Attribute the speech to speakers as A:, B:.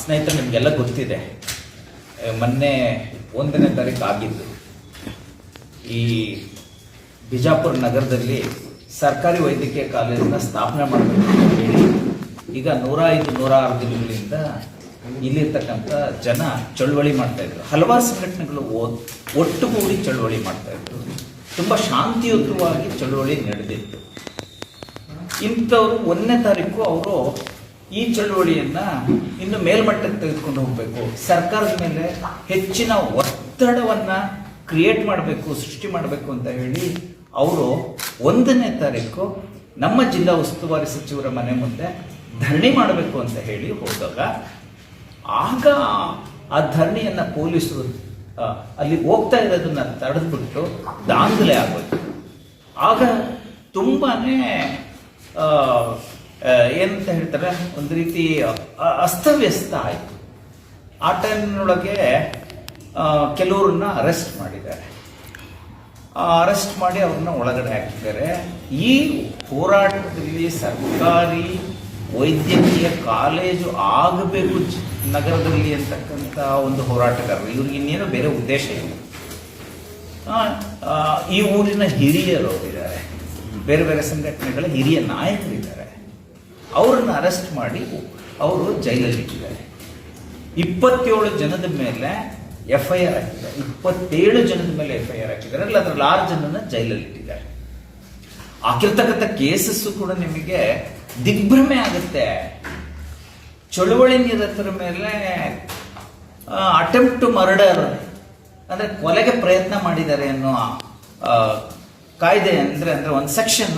A: ಸ್ನೇಹಿತರೆ, ನಿಮಗೆಲ್ಲ ಗೊತ್ತಿದೆ. ಮೊನ್ನೆ ಒಂದನೇ ತಾರೀಕು ಆಗಿದ್ದು. ಈ ಬಿಜಾಪುರ ನಗರದಲ್ಲಿ ಸರ್ಕಾರಿ ವೈದ್ಯಕೀಯ ಕಾಲೇಜನ್ನು ಸ್ಥಾಪನೆ ಮಾಡಬೇಕು ಅಂತ ಹೇಳಿ, ಈಗ ನೂರ ಐದು, ನೂರ ಆರು ದಿನಗಳಿಂದ ಇಲ್ಲಿರ್ತಕ್ಕಂಥ ಜನ ಚಳುವಳಿ ಮಾಡ್ತಾ ಇದ್ರು. ಹಲವಾರು ಸಂಘಟನೆಗಳು ಒಟ್ಟುಗೂಡಿ ಚಳುವಳಿ ಮಾಡ್ತಾ ಇದ್ರು. ತುಂಬ ಶಾಂತಿಯುತವಾಗಿ ಚಳುವಳಿ ನಡೆದಿತ್ತು. ಇಂಥವ್ರು ಒಂದನೇ ತಾರೀಕು ಅವರು ಈ ಚಳುವಳಿಯನ್ನ ಇನ್ನು ಮೇಲ್ಮಟ್ಟಕ್ಕೆ ತೆಗೆದುಕೊಂಡು ಹೋಗಬೇಕು. ಸರ್ಕಾರದ ಮೇಲೆ ಹೆಚ್ಚಿನ ಒತ್ತಡವನ್ನ ಕ್ರಿಯೇಟ್ ಮಾಡಬೇಕು, ಸೃಷ್ಟಿ ಮಾಡಬೇಕು ಅಂತ ಹೇಳಿ ಅವರು ಒಂದನೇ ತಾರೀಕು ನಮ್ಮ ಜಿಲ್ಲಾ ಉಸ್ತುವಾರಿ ಸಚಿವರ ಮನೆ ಮುಂದೆ ಧರಣಿ ಮಾಡಬೇಕು ಅಂತ ಹೇಳಿ ಹೋದಾಗ ಆಗ ಆ ಧರಣಿಯನ್ನ ಪೊಲೀಸರು ಅಲ್ಲಿ ಹೋಗ್ತಾ ಇರೋದನ್ನ ತಡೆದ್ಬಿಟ್ಟು ದಾಂಧಲೆ ಆಗೋಯ್ತು. ಆಗ ತುಂಬಾನೇ ಏನಂತ ಹೇಳ್ತಾರೆ, ಒಂದು ರೀತಿ ಅಸ್ತವ್ಯಸ್ತ ಆಯಿತು. ಆ ಟೈಮ್ನೊಳಗೆ ಕೆಲವ್ರನ್ನ ಅರೆಸ್ಟ್ ಮಾಡಿದ್ದಾರೆ. ಅರೆಸ್ಟ್ ಮಾಡಿ ಅವ್ರನ್ನ ಒಳಗಡೆ ಹಾಕಿದ್ದಾರೆ. ಈ ಹೋರಾಟದಲ್ಲಿ ಸರ್ಕಾರಿ ವೈದ್ಯಕೀಯ ಕಾಲೇಜು ಆಗಬೇಕು ನಗರದಲ್ಲಿ ಅಂತಕ್ಕಂಥ ಒಂದು ಹೋರಾಟಗಾರರು. ಇವ್ರಿಗೆ ಇನ್ನೇನು ಬೇರೆ ಉದ್ದೇಶ ಇಲ್ಲ. ಈ ಊರಿನ ಹಿರಿಯರು ಇದ್ದಾರೆ ಬೇರೆ ಬೇರೆ ಸಂಘಟನೆಗಳ ಹಿರಿಯ ನಾಯಕರಿದ್ದಾರೆ. ಅವರನ್ನು ಅರೆಸ್ಟ್ ಮಾಡಿ ಅವರು ಜೈಲಲ್ಲಿ ಇಟ್ಟಿದ್ದಾರೆ. ಇಪ್ಪತ್ತೇಳು ಜನದ ಮೇಲೆ ಎಫ್ ಐ ಆರ್ ಹಾಕಿದ್ದಾರೆ. ಇಪ್ಪತ್ತೇಳು ಜನದ ಮೇಲೆ ಎಫ್ ಐ ಆರ್ ಹಾಕಿದ್ದಾರೆ. ಅಲ್ಲ ಅದರಲ್ಲಿ ಆರು ಜನನ ಜೈಲಲ್ಲಿ ಇಟ್ಟಿದ್ದಾರೆ. ಹಾಕಿರ್ತಕ್ಕಂಥ ಕೇಸಸ್ಸು ಕೂಡ ನಿಮಗೆ ದಿಗ್ಭ್ರಮೆ ಆಗುತ್ತೆ. ಚಳುವಳಿ ನಿರತರ ಮೇಲೆ ಅಟೆಂಪ್ಟ್ ಟು ಮರ್ಡರ್ ಅಂದ್ರೆ ಕೊಲೆಗೆ ಪ್ರಯತ್ನ ಮಾಡಿದ್ದಾರೆ ಅನ್ನೋ ಕಾಯ್ದೆ ಅಂದ್ರೆ ಅಂದ್ರೆ ಒಂದು ಸೆಕ್ಷನ್